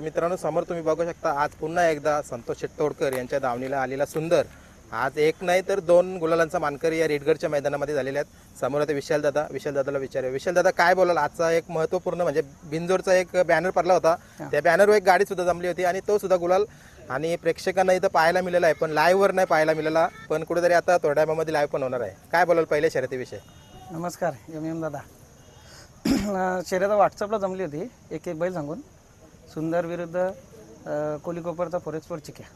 मित्रांनो समोर तुम्ही बघू शकता आज पुन्हा एकदा संतोष शेट्टोडकर यांच्या दावणीला आलेला सुंदर. आज एक नाही तर दोन गुलालांचा मानकरी या रेडगडच्या मैदानामध्ये झालेले आहेत. समोर आता विशाल दादा विशाल दादाला विचारूया. विशाल दादा काय बोलाल? आजचा एक महत्त्वपूर्ण म्हणजे बिंजोरचा एक बॅनर पडला होता. त्या बॅनरवर एक गाडी सुद्धा जमली होती आणि तो सुद्धा गुलाल. आणि प्रेक्षकांना इथं पाहायला मिळाला आहे पण लाईव्हवर नाही पाहायला मिळाला. पण कुठेतरी आता थोड्या वेळामध्ये लाईव्ह पण होणार आहे. काय बोलाल पहिल्या शर्यतीविषयी? नमस्कार एम एम दादा. शर्यत व्हॉट्सअपला जमली होती. एक एक बैल सांगून. सुंदर विरुद्ध कोलीकोपरचा फॉरेक्सपोर चिक्या.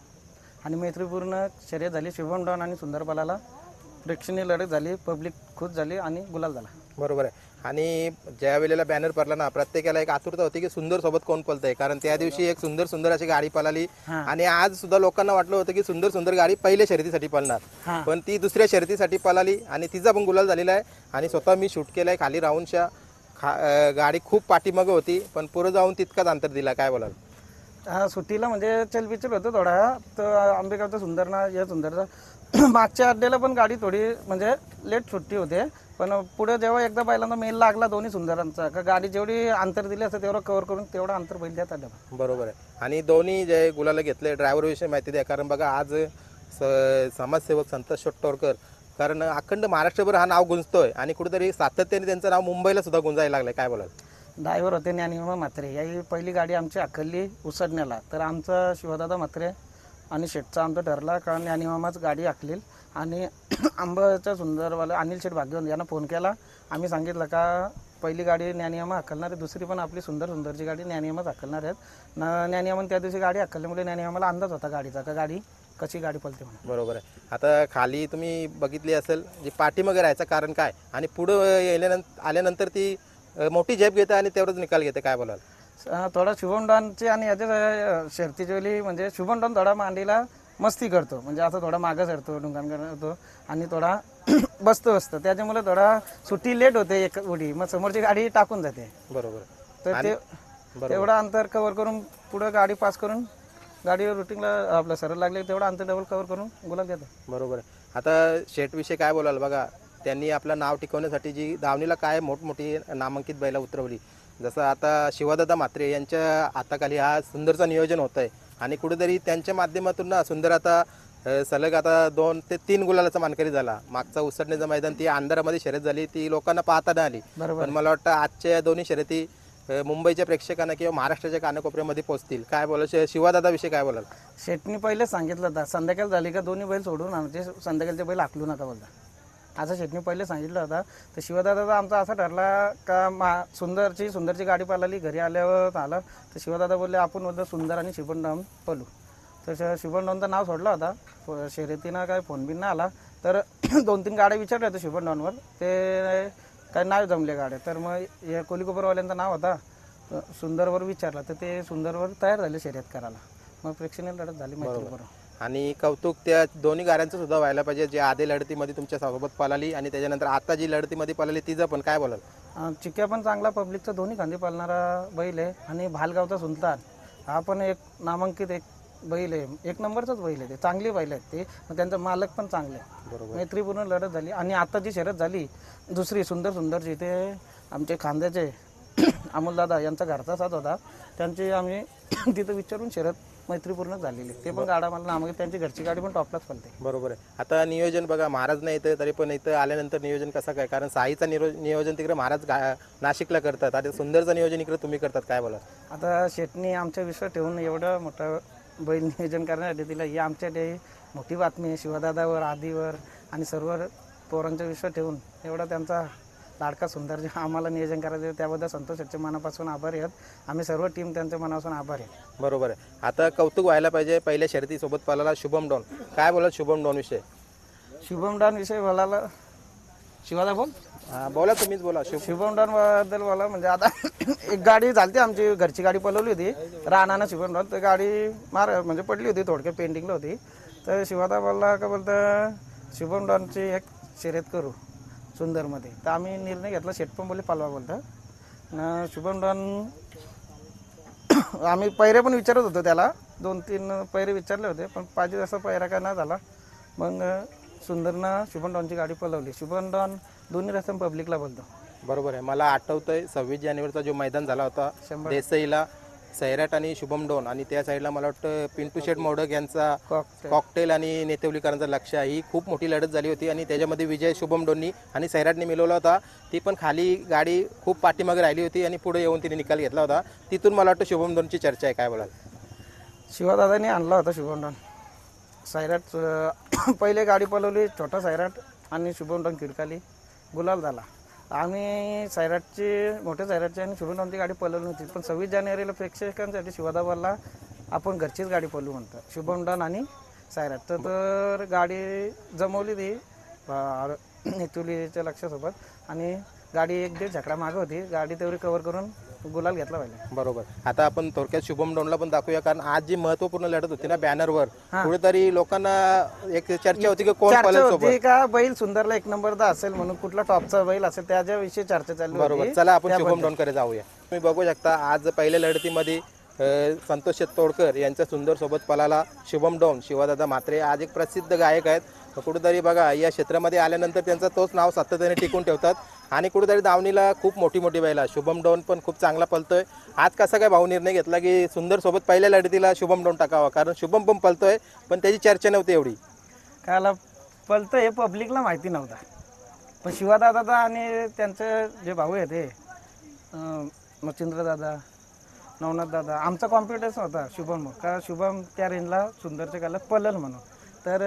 आणि मैत्रीपूर्ण शर्यत झाली. शुभम डॉन आणि सुंदर पालाला प्रेक्षणीय लढत झाली. पब्लिक खुश झाली आणि गुलाल झाला. बरोबर आहे. आणि ज्या वेळेला बॅनर पडला ना प्रत्येकाला एक आतुरता होती की सुंदर सोबत कोण पळतंय? कारण त्या दिवशी एक सुंदर सुंदर अशी गाडी पळाली. आणि आज सुद्धा लोकांना वाटलं होतं की सुंदर सुंदर गाडी पहिल्या शर्यतीसाठी पळणार. पण ती दुसऱ्या शर्यतीसाठी पळाली आणि तिचा पण गुलाल झालेला आहे. आणि स्वतः मी शूट केलाय खाली राहूनच्या खा गाडी खूप पाठीमागं होती पण पुढे जाऊन तितकाच अंतर दिला काय बोलाल? हा सुट्टीला म्हणजे चलबिचल होतं थोडा तर आंबेगावचा सुंदरना या सुंदरचा. मागच्या अड्ड्याला पण गाडी थोडी म्हणजे लेट सुट्टी होते पण पुढे जेव्हा एकदा बैलांना मेल लागला दोन्ही सुंदरांचा का गाडी जेवढी अंतर दिली असतं तेवढं कव्हर करून तेवढं अंतर बैल देत आलं. बरोबर आहे. आणि दोन्ही जे गुलाला घेतले ड्रायव्हर विषयी माहिती द्या कारण बघा आज स- समाजसेवक संतोष शेट्टोरकर कारण अखंड महाराष्ट्रभर हा नाव गुंजतोय आणि कुठेतरी सातत्याने त्यांचं नाव मुंबईला सुद्धा गुंजायला लागलंय. काय बोलाल? ड्रायव्हर होते ज्ञानिमा म्हात्रे. याही पहिली गाडी आमची अखल्ली उसडण्याला. तर आमचा शिवदादा म्हात्रे आणि शेठचा आमचा ठरला कारण ज्ञानिमामाच गाडी आखलील. आणि आंबाच्या सुंदरवाला अनिल शेठ भाग्यवंत यांना फोन केला. आम्ही सांगितलं का पहिली गाडी ज्ञानियामा हाकलणार आहे. दुसरी पण आपली सुंदर सुंदरची गाडी ज्ञानियामाच हाकलणार आहेत. न ज्ञानियमान त्या दिवशी गाडी हाकलल्यामुळे ज्ञानियामाला अंदाज होता गाडीचा. का गाडी कशी गाडी पळते म्हणून. बरोबर आहे. आता खाली तुम्ही बघितली असेल जी पाठीमागे राहायचं कारण काय? आणि पुढं येल्यानंतर आल्यानंतर ती अ, मोठी झेप घेते आणि तेवढंच निकाल घेते काय बोलाल? थोडा शुभम डॉनची आणि याच्या अं, शर्तीची वेळी म्हणजे शुभम डॉन थोडा मांडीला मस्ती करतो. म्हणजे असं थोडा मागं सरतो डुंगान करतो आणि थोडा बसतो असतो त्याच्यामुळे थोडा सुट्टी लेट होते एक उडी. मग समोरची गाडी टाकून जाते. बरोबर. तर ते बरोबर. तेवढा अंतर कव्हर करून पुढं गाडी पास करून गाडी रुटीनला आपलं सरळ लागले तेवढा अंतर डबल कव्हर करून गुलाब देतो बरोबर आहे. आता शेट विषयी काय बोलाल? बघा त्यांनी आपलं नाव टिकवण्यासाठी जी दावणीला काय मोठमोठी नामांकित बैला उतरवली. जसं आता शिवदादा म्हात्रे यांच्या हाताखाली हा सुंदरचं नियोजन होत आहे आणि कुठेतरी त्यांच्या माध्यमातून ना सुंदर आता सलग आता दोन ते तीन गुलालाचा मानकरी झाला. मागचा उसडण्याचं मैदान ती अंधारामध्ये शर्यत झाली. ती लोकांना पाहता नाही आली. पण मला वाटतं आजच्या या दोन्ही शर्यती मुंबईच्या प्रेक्षकांना किंवा महाराष्ट्राच्या कानाकोपऱ्यामध्ये पोहोचतील. काय बोलाल? शिवादादाविषयी काय बोलाल? शेटनी पहिलेच सांगितलं होतं. संध्याकाळ झाली का दोन्ही बैल सोडून आमचे संध्याकाळचे बैल आखलू नका बोलता असं शेटनी पहिले सांगितलं होतं. तर शिवदादाचा आमचा असा ठरला का मा सुंदरची सुंदरची गाडी पाळाली घरी आल्यावर आलं. तर शिवदादा बोलले आपण बोलतो सुंदर आणि शिबनडाम पलू तर शिबनडाऊनचं नाव सोडलं होता. शर्यतीनं काय फोन बिन नाही आला. तर दोन तीन गाड्या विचारल्या होत्या शिबनडाऊनवर ते काय नाही जमले गाड्या. तर मग हे कोलिकोपरवाल्यांचं नाव होता सुंदरवर विचारला. तर ते सुंदरवर तयार झाले शर्यत करायला. मग प्रेक्षणीय लढत झाली बरोबर. आणि कौतुक त्या दोन्ही गाड्यांचं सुद्धा व्हायला पाहिजे जे आधी लढतीमध्ये तुमच्यासोबत पळाली आणि त्याच्यानंतर आता जी लढतीमध्ये पळाली तिचं पण काय बोलाल? चिक्या पण चांगला पब्लिकचा दोन्ही खांदी पालणारा बैल आहे आणि भालगावचा सुलतान. हा पण एक नामांकित एक बैल आहे. एक नंबरचाच बैल आहे ते. चांगली बैल आहेत ते. मग त्यांचा मालक पण चांगले आहे. बरोबर. मैत्रीपूर्ण लढत झाली. आणि आता जी शर्यत झाली दुसरी सुंदर सुंदरची ते आमचे खांद्याचे अमोलदादा यांचा घरचा साथ होता त्यांची आम्ही तिथं विचारून शर्यत मैत्रीपूर्ण झालेली. ते पण गाडा मला नामांकित त्यांची घरची गाडी पण टॉपलाच पडते बरोबर आहे. आता नियोजन बघा महाराज नाही येतं तरी पण इथं आल्यानंतर नियोजन कसं काय? कारण साईचं निरो नियोजन तिकडे महाराज गा नाशिकला करतात. आणि सुंदरचं नियोजन इकडे तुम्ही करतात काय बोला आता शेटनी आमच्या विश्वास ठेवून एवढं मोठं बैल नियोजन करण्यासाठी दिलं. ही आमच्यासाठी मोठी बातमी आहे. शिवदादावर आदीवर आणि सर्व पोरांचा विश्वास ठेवून एवढा त्यांचा लाडका सुंदर जे आम्हाला नियोजन करायचं त्याबद्दल संतोष शेटच्या मनापासून आभारी आहेत. आम्ही सर्व टीम त्यांच्या मनापासून आभारी आहे बरोबर आहे. आता कौतुक व्हायला पाहिजे. पहिल्या शर्यतीसोबत पळाला शुभम डॉन. काय बोला शुभम डॉन विषय शुभम डान विषयी बोलायला शिवादा बोल हा बोला तुम्हीच बोला. डानबद्दल बोला म्हणजे आता एक गाडी झालती आमची घरची गाडी पळवली होती. राणानं डान तर गाडी मार म्हणजे पडली होती थोडक्यात पेंटिंगला होती. तर शिवादा बोलला का बोलतं शुभम डॉनची एक शर्यत करू सुंदरमध्ये. तर आम्ही निर्णय घेतला शेट पण बोलले पालवा बोलतं. न आम्ही पैरे पण विचारत होतो त्याला. दोन तीन पैरे विचारले होते पण पाहिजे तसा पैरा काय नाही झाला. मग सुंदरनं शुभम डॉनची गाडी पळवली शुभम डॉन दोन्ही रस्त्यानं पब्लिकला बोलतो. बरोबर आहे. मला आठवतंय सव्वीस जानेवारीचा जो मैदान झाला होता शंभर. देसाईला सैराट आणि शुभम डोन आणि त्या साईडला मला वाटतं पिंटू शेठ मोडक यांचा कॉकटेल. कॉकटेल आणि नेतेवलीकरांचा लक्ष आहे. ही खूप मोठी लढत झाली होती आणि त्याच्यामध्ये विजय शुभम डोननी आणि सैराटने मिळवला होता. ती पण खाली गाडी खूप पाठीमागे राहिली होती आणि पुढे येऊन तिने निकाल घेतला होता. तिथून मला वाटतं शुभम डोनची चर्चा आहे. काय बोलाल? शिवादादांनी आणला होता शुभमडन सैराट पहिले गाडी पळवली छोटा सैराट आणि शुभमडन खिडकाली. गुलाल झाला. आम्ही सैराटची मोठ्या सैराटची आणि शुभमडनची गाडी पळवली होती पण सव्वीस जानेवारीला प्रेक्षकांसाठी शिवादा आपण घरचीच गाडी पलवू म्हणतो शुभम शुभमडन आणि सैराट तर तर गाडी जमवली ती नेतुलीच्या लक्षासोबत. आणि गाडी एक दीड झकडा मागं होती. गाडी तेवढी कवर करून गुलाल घेतला पाहिजे. बरोबर. आता आपण थोडक्यात शुभम डोनला पण दाखवूया कारण आज जी महत्त्वपूर्ण लढत होती ना बॅनरवर कुठेतरी लोकांना एक चर्चा होती की कोण चर्चा पळेल सोबत होती का बैल सुंदरला एक नंबरचा असेल म्हणून कुठला टॉपचा बैल असेल त्याच्याविषयी चर्चा चालू बरोबर. होती चला आपण शुभम डोनकडे जाऊया. तुम्ही बघू शकता आज पहिल्या लढतीमध्ये अ, संतोष तोडकर यांच्या सुंदर सोबत पलाला शुभम डोन शिवादादा म्हात्रे. आज एक प्रसिद्ध गायक आहेत. तर कुठेतरी बघा या क्षेत्रामध्ये आल्यानंतर त्यांचं तोच नाव सातत्याने टिकून ठेवतात. आणि कुठेतरी दावणीला खूप मोठी मोठी बैला शुभम डोन पण खूप चांगला पलतोय आज कसा काय भाऊ निर्णय घेतला की सुंदर सोबत पहिल्या लढतीला शुभम डोन टाकावा? कारण शुभम पण पलतोय पण त्याची चर्चा नव्हती एवढी. काला पलतं हे पब्लिकला माहिती नव्हता. पण शिवादादा आणि त्यांचे जे भाऊ आहेत ते मच्छिंद्रदादा नवनाथ दादा आमचा कॉन्फिडन्स होता शुभम का शुभम त्या रेंजला सुंदरच्या गाला पलल म्हणून. तर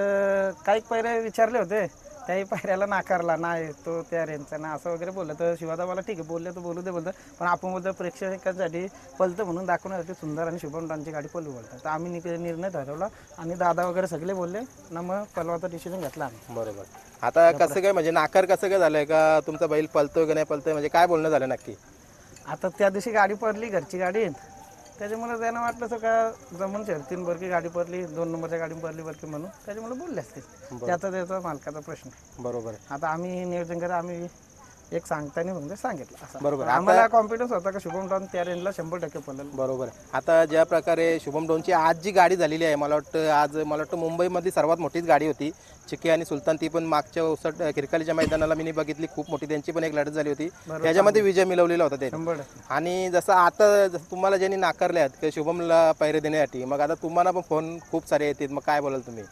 काही पैरे विचारले होते. त्याही पायऱ्याला नाकारला. नाही तो त्या रेंजचा ना असं वगैरे बोललं. तर शिवादा मला ठीक आहे बोलले तर बोलू दे बोलतं. पण आपण बोलतो प्रेक्षकांसाठी पलतं म्हणून दाखवण्यासाठी सुंदर आणि शुभम डांची गाडी पलू बोलतात. तर आम्ही नि- निर्णय ठरवला आणि दादा वगैरे सगळे बोलले ना मग पलवाचा डिसिजन घेतला आम्ही. बरोबर. आता कसं काय म्हणजे नाकार कसं काय झालंय? का तुमचा बैल पलतोय का नाही पलतोय? म्हणजे काय बोलणं झालं नक्की? आता त्या दिवशी गाडी पडली घरची गाडी. त्याच्यामुळे त्यांना वाटलं असं का जमून शर्तीन बरकी गाडी पडली दोन नंबरच्या गाडी पडली बरकी म्हणून. त्याच्यामुळे बोलले असतील त्याचा त्याचा मालकाचा प्रश्न. बरोबर आता आम्ही नियोजन करा आम्ही एक सांगताना म्हणजे सांगितलं असं. बरोबर. आम्हाला कॉन्फिडन्स होता का शुभम डॉन त्या रेंजला शंभर टक्के पडलं. बरोबर. आता ज्या प्रकारे शुभम डोनची आज जी गाडी झालेली आहे मला वाटतं आज मला वाटतं मुंबईमधली सर्वात मोठीच गाडी होती. चिक्की आणि सुलतान ती पण मागच्या उसट किरकालीच्या मैदानाला मी बघितली. खूप मोठी त्यांची पण एक लढत झाली होती. त्याच्यामध्ये विजय मिळवलेला होता टक्के. आणि जसं आता जसं तुम्हाला ज्यांनी नाकारले आहेत की शुभमला पैरे देण्यासाठी मग आता तुम्हाला पण फोन खूप सारे येतील. मग काय बोलाल तुम्ही?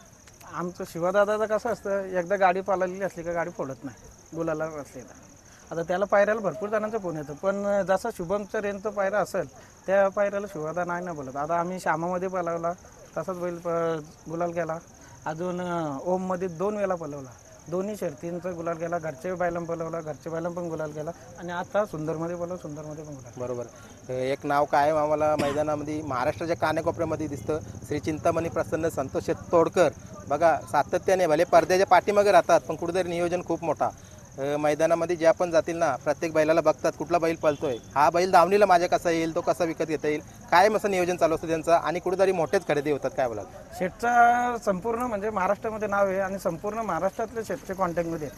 आमचं शिवादादाचं कसं असतं एकदा गाडी पाळलेली असली का गाडी फोडत नाही. गुलाला असली तर. आता त्याला पायऱ्याला भरपूर जणांचा फोन येतो. पण जसा शुभमचं रेंजचं पायरा असेल त्या पायऱ्याला शिवादा नाही ना बोलत. आता आम्ही श्यामामध्ये पळवला तसाच बैल प- गुलाल केला अजून ओममध्ये दोन वेळा पलवला दोन्ही शर्तींचा गुलाल केला घरचे बायलां पळवला घरचे बायलां पण गुलाल केला आणि आता सुंदरमध्ये बोलव सुंदरमध्ये पण गुलाल. बरोबर. एक नाव काय आम्हाला मैदानामध्ये महाराष्ट्राच्या कानेकोपऱ्यामध्ये दिसतं. श्री चिंतामणी प्रसन्न संतोष तोडकर. बघा सातत्याने भले पडद्याच्या पाठीमागे राहतात पण कुठेतरी नियोजन खूप मोठा. मैदानामध्ये ज्या पण जातील ना प्रत्येक बैलाला बघतात कुठला बैल पळतोय. हा बैल दावणीला माझ्या कसा येईल तो कसा विकत घेता येईल काय असं नियोजन चालू असतं त्यांचं आणि कुठेतरी मोठेच खरेदी होतात काय बोला शेटचा संपूर्ण म्हणजे महाराष्ट्रामध्ये नाव आहे आणि संपूर्ण महाराष्ट्रातले शेटचे कॉन्टॅक्टमध्ये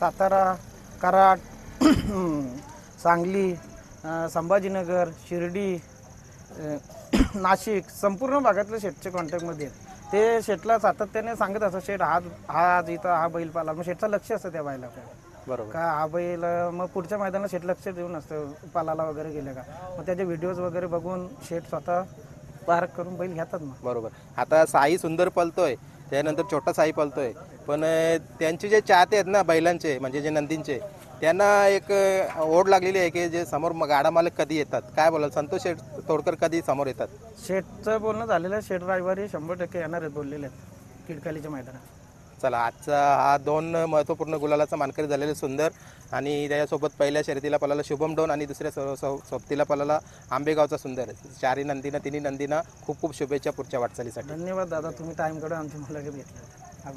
सातारा कराड सांगली संभाजीनगर शिर्डी नाशिक संपूर्ण भागातले शेटचे कॉन्टॅक्टमध्ये आहेत. ते शेटला सातत्याने सांगत असं शेट हा हा आज इथं हा बैल पाला. मग शेटचं लक्ष असतं त्या बैलाकडे. बरोबर. का हा बैल मग पुढच्या मैदानात शेट लक्ष देऊन असतं पालाला वगैरे गेले का? मग त्याचे व्हिडिओज वगैरे बघून शेट स्वतः पार्क करून बैल घेतात मग. बरोबर. आता साई सुंदर पलतोय त्यानंतर छोटा साई पलतोय. पण त्यांचे जे चाहते आहेत ना बैलांचे म्हणजे जे नंदींचे त्यांना एक ओढ लागलेली आहे की जे समोर गाडा मालक कधी येतात? काय बोलाल? संतोष शेठ तोडकर कधी समोर येतात? शेटचं बोलणं झालेलं आहे ड्रायव्हर हे शंभर टक्के येणार आहेत बोललेले आहेत किडकालीच्या मैदानात. चला आजचा हा दोन महत्त्वपूर्ण गुलालाचा मानकरी झालेले सुंदर आणि त्याच्यासोबत पहिल्या शर्यतीला पलाला शुभम डोन आणि दुसऱ्या सो- सो- सोबतीला पलाला आंबेगावचा सुंदर. चारी नंदीनं तिन्ही नंदीनं खूप खूप शुभेच्छा पुढच्या वाटचालीसाठी. धन्यवाद दादा तुम्ही टाईम काढून आमची मुलाखत घेतली.